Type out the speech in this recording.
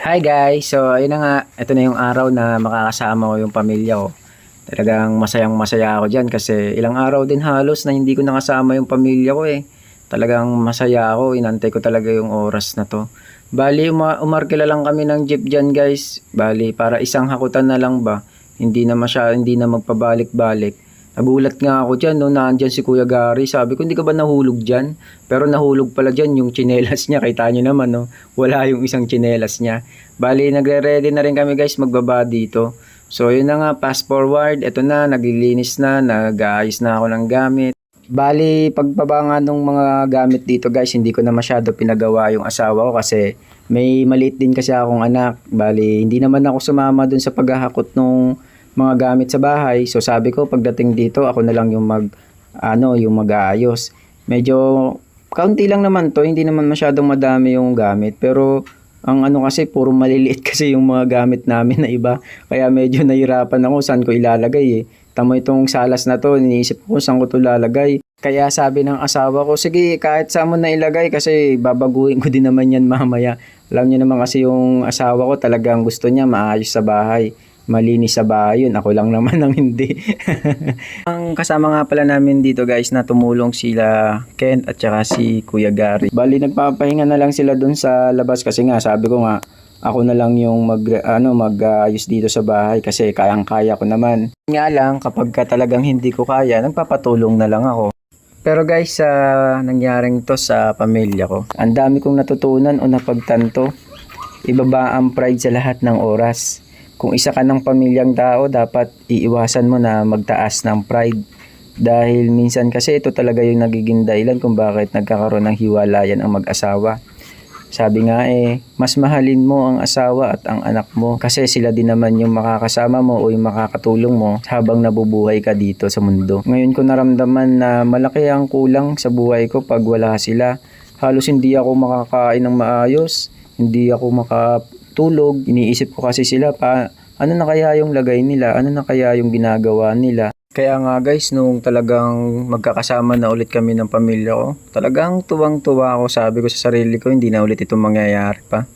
Hi guys! So ayun nga, ito na yung araw na makakasama ko yung pamilya ko. Talagang masayang masaya ako dyan kasi ilang araw din halos na hindi ko nakasama yung pamilya ko eh. Talagang masaya ako, inantay ko talaga yung oras na to. Bali, uma- umarkila lang kami ng jeep dyan guys. Bali, para isang hakutan na lang ba. Hindi na masya, hindi na magpabalik-balik. Nagulat nga ako dyan, no, nandyan si Kuya Gary. Sabi ko, hindi ka ba nahulog dyan? Pero nahulog pala dyan yung chinelas niya. Kita nyo naman, no? Wala yung isang chinelas niya. Bali, nagre-ready na rin kami guys, magbaba dito. So, yun na nga, fast forward. Ito na, naglilinis na, nag-aayos na ako ng gamit. Bali, pagbaba nga nung mga gamit dito guys, hindi ko na masyado pinagawa yung asawa ko kasi may maliit din kasi akong anak. Bali, hindi naman ako sumama dun sa paghahakot nung mga gamit sa bahay. So sabi ko pagdating dito, ako na lang yung mag ano, yung mag-aayos. Medyo kaunti lang naman to, hindi naman masyadong madami yung gamit, pero ang ano kasi puro maliliit kasi yung mga gamit namin na iba. Kaya medyo nahirapan ako saan ko ilalagay eh. Tamo itong salas na to, iniisip ko saan ko to lalagay. Kaya sabi ng asawa ko, sige kahit saan mo na ilagay kasi babaguhin ko din naman yan mamaya. Alam niyo naman kasi yung asawa ko talagang gusto niya maayos sa bahay. Malinis sa bahay yun. Ako lang naman ang hindi. ang kasama nga pala namin dito guys na tumulong sila Kent at saka si Kuya Gary. Bali nagpapahinga na lang sila dun sa labas kasi nga sabi ko nga ako na lang yung mag ano magayos dito sa bahay kasi kayang-kaya ko naman. Nga lang kapag ka talagang hindi ko kaya, nagpapatulong na lang ako. Pero guys, sa nangyaring to sa pamilya ko, ang dami kong natutunan o napagtanto. Ibaba ang pride sa lahat ng oras. Kung isa ka ng pamilyang tao, dapat iiwasan mo na magtaas ng pride. Dahil minsan kasi ito talaga yung nagiging dahilan kung bakit nagkakaroon ng hiwalayan ang mag-asawa. Sabi nga eh, mas mahalin mo ang asawa at ang anak mo kasi sila din naman yung makakasama mo o yung makakatulong mo habang nabubuhay ka dito sa mundo. Ngayon ko naramdaman na malaki ang kulang sa buhay ko pag wala sila. Halos hindi ako makakain ng maayos, hindi ako makatulog. Iniisip ko kasi sila pa, ano na kaya yung lagay nila, ano na kaya yung ginagawa nila. Kaya nga guys, nung talagang magkakasama na ulit kami ng pamilya ko, talagang tuwang-tuwa ako. Sabi ko sa sarili ko, hindi na ulit ito mangyayari pa.